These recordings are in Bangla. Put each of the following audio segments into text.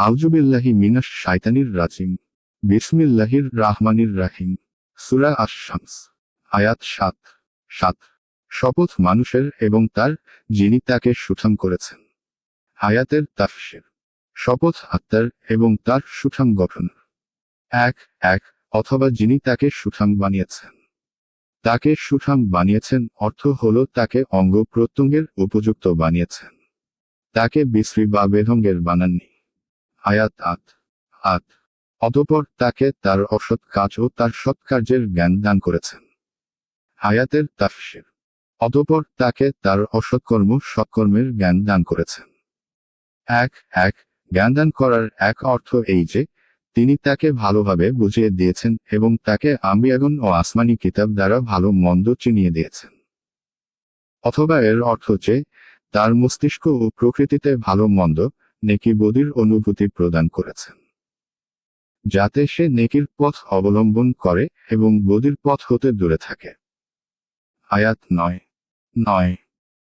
আউজুবিল্লাহি মিনাস শাইতানির রাজিম। বিসমিল্লাহির রাহমানির রাহিম। সুরা আশ-শামস, আয়াত সাত। সাত। শপথ মানুষের এবং তার যিনি তাকে সুঠাম করেছেন। আয়াতের তাফসির। শপথ আত্মার এবং তার সুঠাম গঠন। এক এক, অথবা যিনি তাকে সুঠাম বানিয়েছেন। তাকে সুঠাম বানিয়েছেন অর্থ হল তাকে অঙ্গ প্রত্যঙ্গের উপযুক্ত বানিয়েছেন। তাকে বিশ্রী বা বেঢঙ্গের বানাননি। আয়াত আত আত। অতপর তাকে তার অসৎ কাজ ও তার সৎকার্যের জ্ঞান দান করেছেন। আয়াতের তাফসির। অতপর তাকে তার অসৎকর্ম সৎকর্মের জ্ঞান দান করেছেন। এক এক, জ্ঞান দান করার এক অর্থ এই যে, তিনি তাকে ভালোভাবে বুঝিয়ে দিয়েছেন এবং তাকে আম্বিয়াগন ও আসমানি কিতাব দ্বারা ভালো মন্দ চিনিয়ে দিয়েছেন। অথবা এর অর্থ যে, তার মস্তিষ্ক ও প্রকৃতিতে ভালো মন্দ নেকি বদির অনুভূতি প্রদান করেছেন। যাতে সে নেকির পথ অবলম্বন করে এবং বদির পথ হতে দূরে থাকে। আয়াত নয়। নয়।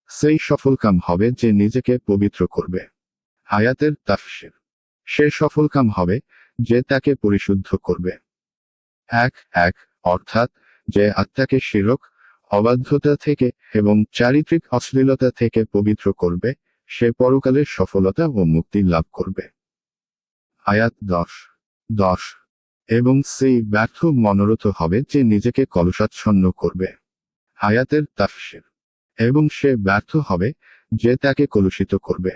সেই সফলকাম হবে যে নিজেকে পবিত্র করবে। আয়াতের তাফসির। সে সফলকাম হবে যে তাকে পরিশুদ্ধ করবে। এক এক, অর্থাৎ যে আত্মাকে শিরক, অবাধ্যতা থেকে এবং চারিত্রিক অশ্লীলতা থেকে পবিত্র করবে সে পরকালে সফলতা ও মুক্তি লাভ করবে। আয়াত দশ। দশ। এবং সেই ব্যর্থ মনোরথ হবে যে নিজেকে কলসাচ্ছন্ন করবে। আয়াতের তাফসির। এবং সে ব্যর্থ হবে যে তাকে কলুষিত করবে।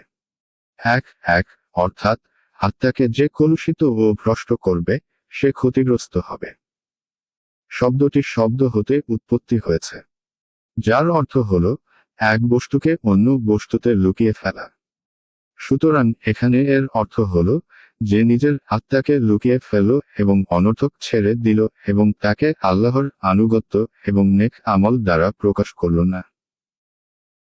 এক এক, অর্থাৎ আত্মাকে যে কলুষিত ও ভ্রষ্ট করবে, সে ক্ষতিগ্রস্ত হবে। শব্দটি শব্দ হতে উৎপত্তি হয়েছে। যার অর্থ হল এক বস্তুকে অন্য বস্তুতে লুকিয়ে ফেলা। সুতরাং এখানে এর অর্থ হল, যে নিজের আত্মাকে লুকিয়ে ফেল এবং অনর্থক ছেড়ে দিল এবং তাকে আল্লাহর আনুগত্য এবং নেক আমল দ্বারা প্রকাশ করল না।